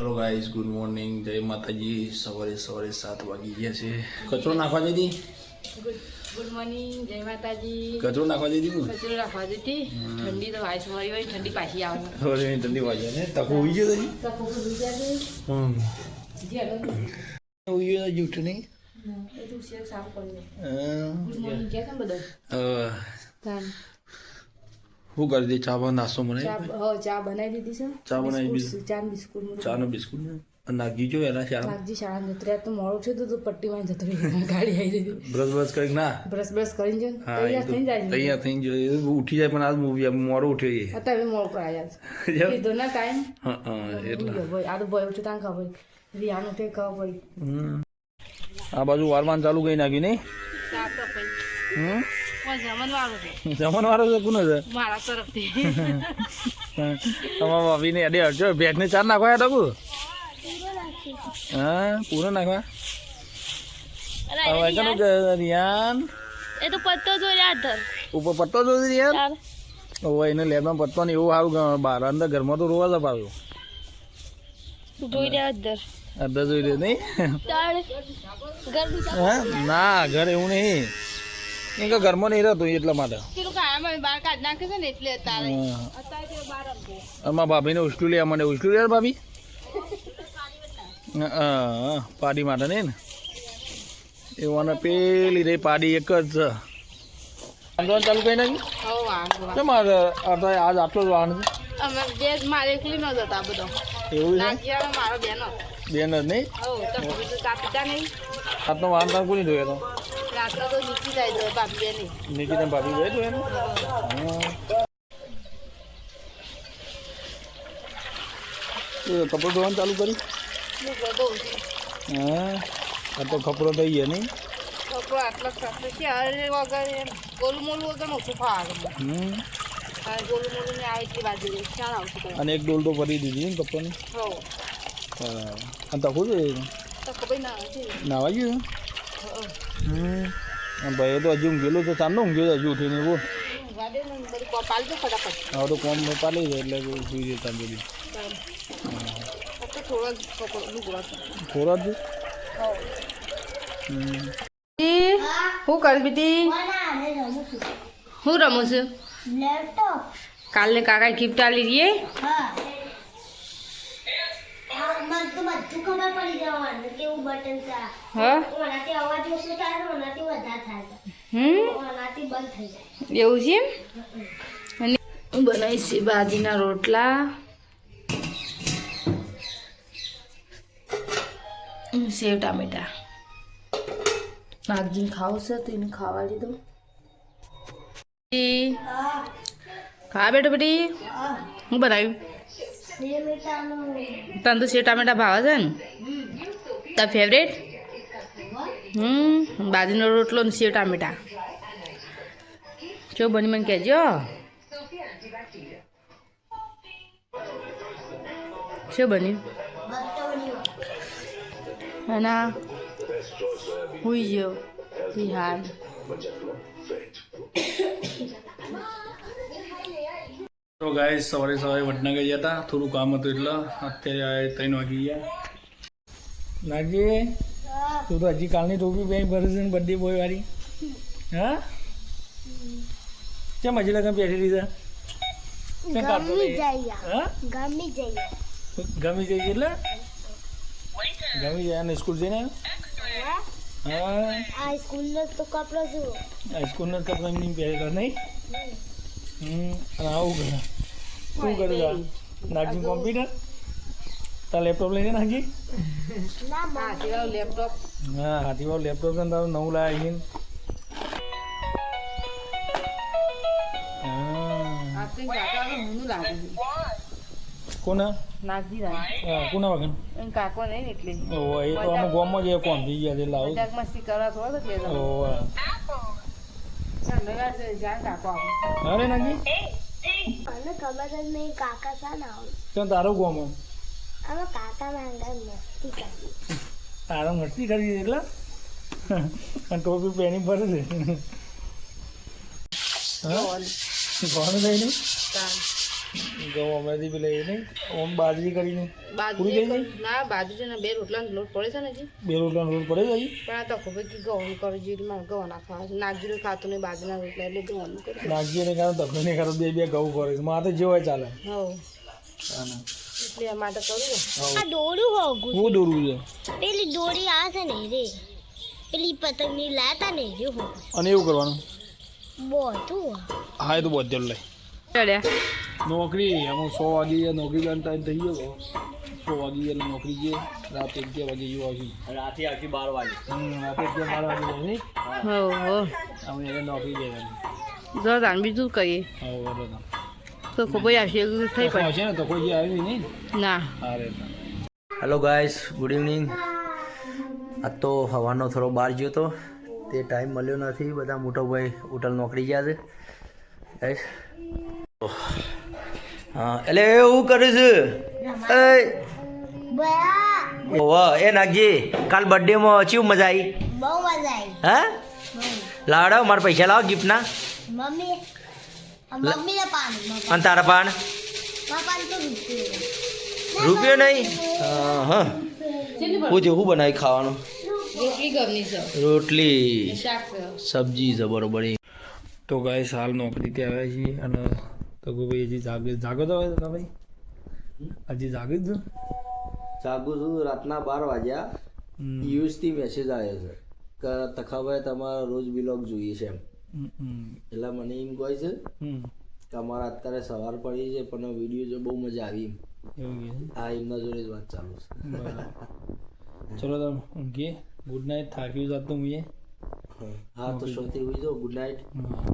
Hello guys good morning જય માતાજી. સવારે સવારે સાત વાગી ગયા છે. કચરો નાખવા જઈ હતી ગુડ મોર્નિંગ જય માતાજી. કચરો નાખવા જઈ હતી કચરો રાખવા જતી ઠંડી તો વાઈસ મળી હોય ઠંડી પાછી આવે સવારે ઠંડી વાગ્યા ને. તકો ઉઈ ગયો તજી તો કુકુ બીજા છે. હમ. જે અલગ ઉઈ ગયો જૂઠ નહીં એ તું શેક સાફ કરી. ગુડ મોર્નિંગ કે કેમ બધા? હવે શું કરી દે ચા નાસ્તો બનાવી ચા ચા બનાવી દીધી છે. ચા બનાવી દીધી. ચા બિસ્કુટ ચા નો બિસ્કુટ ને? અને નાખી જો એના શાળા નાગજી શાળા જતો રહ્યા. તો મોડું છે તો પટ્ટીમાં જતો રહ્યો. ગાડી આવી જતી. બ્રશ બ્રશ કરી ના? બ્રશ બ્રશ કરીને જો. તૈયાર થઈ જાય તૈયાર થઈ ગયો ઉઠી જાય પણ આજ મૂવી મોડો ઉઠ્યો એ. અત્યારે મોડું કરાયા છે. હા કીધું ના ટાઈમ હા એટલે. આ તો ભય ઉઠ્યું તાને ખબર રિયાનું તે ખબર પડી. હમ. આ બાજુ વારમાન ચાલુ કરી નાખ્યું નહીં? હમ? પણ જમણવાળું છે જમણ વાળો છે કોનો છે મારા તરફથી તમારા ભાભીને અડે અડજો ભેટને ચાર નાખવા ડબુ હા પૂરો નાખવા હવે કનું રિયાન એ તો પત્તો ધર ઉપર પત્તો જોઈ રિયાન ઓવે એને લેબમાં પત્તો ને એવું સારું બહાર અંદર ઘરમાં તો રોવા જ પાછું જોઈ રહ્યા જોઈ નહીં ના ઘર એવું નહીં કે ઘરમાં નહીં રહેતું એટલા માટે. છે અમારા ભાભીને ઉષ્ટું લે મને ઉષ્ટું લે ભાભી પાડી માટે નહીં ને. એવાને પેલી રહી પાડી એક જ. છે આંદોલન ચાલુ કરી નાખ્યું કેમ આજ આટલો જ વાહન બે મારે એકલી ન જતા બધો. છે? એવું છે મારો બેનો. બેન જ નહીં? આજનો વાહન તાર કોની ધોયો તો. રાતનો તો નીકળી જાય બે નહીં નિકિતા ભાભી જોઈ તો એનો હા. એ કપડું ધોવાનું ચાલુ કર્યું? હું? આ તો કપડો થઈ ગયા નહીં. છોકરો આટલો સસ્તો છે અરે વગર ગોલું મોલું વગર ઓછું ખાવા હમ. અને ને એક ડોલ તો ભરી દીધી ને કપડાની. હા. અને તકું છે ના નાવા ગયું? ભાઈ તો હજુ ગયેલું છે. ચાંદો હું ગયો હજુ ઉઠીને એવું. બધી હવે તો કોમ પાલી જાય એટલે સુઈ જાય ચાંદો બી ફક્ત થોડો જ. છોકરો લુગડો છે ખોરા જ હમ. શું કરી બીટી? હું રમું છું. કાલે કાકા ગિફ્ટ આલી દઈએ હા. હમ? એવું છે અને હું બનાવીશ છે બાજીના રોટલા. સેવ ટામેટા. નાગજીને ખાવું છે તો એને ખાવા લીધો ખા બેટો બેટી? હું બનાવ્યું? તને તો સેવ ટામેટા ભાવે છે ને? તાર ફેવરેટ હમ, બાજરીનો રોટલો ને સેવ ટામેટા. જો બની મને કહેજો. શું બન્યું અને હુઈ ગયો. વિહાર તો ગાય સવારે સવારે વડનગર ગયા હતા થોડું કામ હતું એટલે અત્યારે ત્રણ વાગી ગયા. લાગી તું તો હજી કાલની ટોપી પહેરી ભરે છે ને બર્થડે બોય વાળી. હા? કેમ હજી લગન પહેરી? હા? ગમી જઈએ. ગમી એટલે? ગમી જાય અને સ્કૂલ જઈને? હા? આ સ્કૂલનો તો કપડો જુઓ. આ સ્કૂલનો કપડો એમની પહેરેલો નહીં? હમ આવું કરે. શું કરે છે? આ? કોમ્પ્યુટર તાર લેપટોપ લઈને નાખી? લેપટોપ હા હાથીવાળું લેપટોપ છે ને તારું નવું લાવે કોના? નાગજી હા, કોના વગર? એમ કાકો નહીં એટલે. ઓ એ તો અમે ગામમાં જ કોમ થઈ ગયા છે મજાક મસ્તી કરવા થોડો તો કે ઓહો ધન્યવાદ છે જ્યાં કાકો આપણે અરે નાની મને ખબર જ નહીં કાકા શા ના હોય. તો તારું ગામ આમાં કાકા માંગા મસ્તી કરી તારા મસ્તી કરી એટલે? અને ટોપી પહેરી ફરે છે હા? કોણ તાન. ઘઉં હમણાંથી પેલા એ નહીં ઓમ બાજરી કરીને પૂરી થઈ બાજરી ના બાજરી ને બે રોટલા લોટ પડે છે ને હજી. બે રોટલાનો લોટ પડે છે હજી? પણ આ તો ખબર કે ઘઉં કરી જીરું મારે ઘઉં નાખવા છે. નાગજીરું ખાતું નહીં બાજરીના રોટલા એટલે ઘઉં કરે નાખીએ ને કારણ તમને નહીં ખરો બે બે ઘઉં કરે છે. મારે જે હોય ચાલે હા એટલે આ માટે કરું ને. આ દોરું હોગું હું દોરવું છે? પેલી દોરી આ છે ને રે. પેલી પતંગની લાતા ને રે હો. અને એવું કરવાનું? બધું હા. એ તો બોધ્યો લઈ નોકરી એમાં સો વાગે ગયા નોકરી જવાનો ટાઈમ થઈ ગયો. સો વાગે ગયા નોકરી જઈએ રાત અગિયાર વાગે જેવું આવશું રાતે આખી બાર વાગે. રાતે અગિયાર બાર વાગે હવ અમે એને નોકરી જવાની જો જાણ બીજું કરીએ હા બરોબર. તો ખૂબ આવશે એવું થઈ તકો પડે. હશે ને તો કોઈ આવી નહીં? ના. હા હેલો ગાઈસ ગુડ ઇવનિંગ આ તો હવાનો થોડો બહાર ગયો તો. તે ટાઈમ મળ્યો નથી. બધા મોટો ભાઈ હોટલ નોકરી ગયા છે. ગાઈસ હા એટલે એવું કર્યું છે ઓવા એ નાગજી કાલ બર્થડેમાં ચેવું મજા આવી બહુ મજા આવી હા? લાવડાવ મારા પૈસા લાવો ગિફ્ટના મમ્મી અને તારા પાન? રૂપિયો નહીં. હા હા. જેવું બનાવી ખાવાનું? રોટલી સબ્જી છે બરોબર. તો ગાય હાલ નોકરીથી આવ્યા છીએ અને તકો ભાઈ હજી જાગે જાગો તો હોય તકો ભાઈ હજી જાગ્યું જ જાગું છું રાતના બાર વાગ્યા. યુએસથી મેસેજ આવ્યો છે કે તખાભાઈ તમારા રોજ બિલોગ જોઈએ છે એમ. એટલે મને એમ કહે છે. કે અમારે અત્યારે સવાર પડી છે પણ વીડિયો જો બહુ મજા આવી એમ. કે એમના જોડે જ વાત ચાલુ છે. ચલો તમે ઊંઘીએ. ગુડ નાઇટ થાક્યું જાતું હું હા તો શોથી હોઈ જાઓ ગુડ નાઇટ હા.